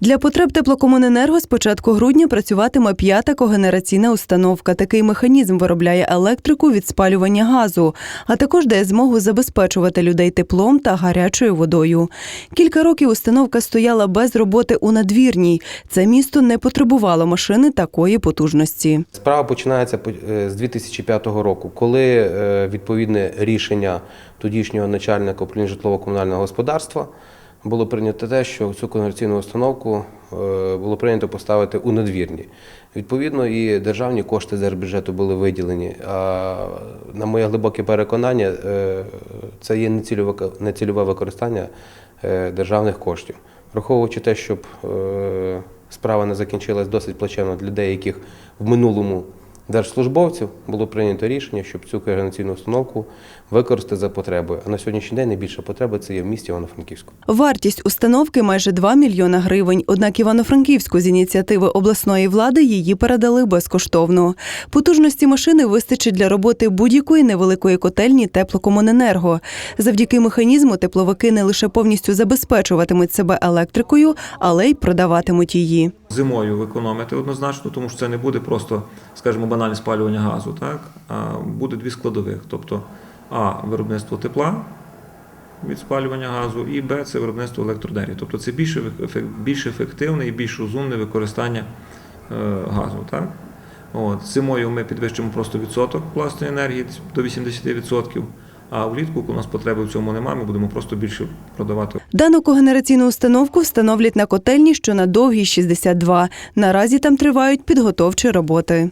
Для потреб теплокомуненерго з початку грудня працюватиме п'ята когенераційна установка. Такий механізм виробляє електрику від спалювання газу, а також дає змогу забезпечувати людей теплом та гарячою водою. Кілька років установка стояла без роботи у надвірній. Це місто не потребувало машини такої потужності. Справа починається по- е, з 2005 року, коли е, відповідне рішення тодішнього начальника управління житлово-комунального господарства було прийнято те, що цю конверційну установку е, було прийнято поставити у надвірні. Відповідно, і державні кошти держбюджету були виділені. А на моє глибоке переконання, е, це є нецільове, використання е, державних коштів. Враховуючи те, щоб справа не закінчилась досить плачевно для деяких в минулому держслужбовців, було прийнято рішення, щоб цю координаційну установку використати за потребою. А на сьогоднішній день найбільша потреба це є в місті Івано-Франківську. Вартість установки майже 2 мільйона гривень. Однак Івано-Франківську з ініціативи обласної влади її передали безкоштовно. Потужності машини вистачить для роботи будь-якої невеликої котельні теплокомуненерго. Завдяки механізму тепловики не лише повністю забезпечуватимуть себе електрикою, але й продаватимуть її. Зимою економити однозначно, тому що це не буде просто, скажімо, банальне спалювання газу, так? буде дві складових. Тобто А виробництво тепла від спалювання газу, і Б це виробництво електроенергії. Тобто це більш, ефек- більш ефективне і більш розумне використання е, газу. Так? От. Зимою ми підвищимо просто відсоток власної енергії до 80%, а влітку, у нас потреби в цьому немає, ми будемо просто більше продавати Дану когенераційну установку встановлять на котельні, що на довгій 62. Наразі там тривають підготовчі роботи.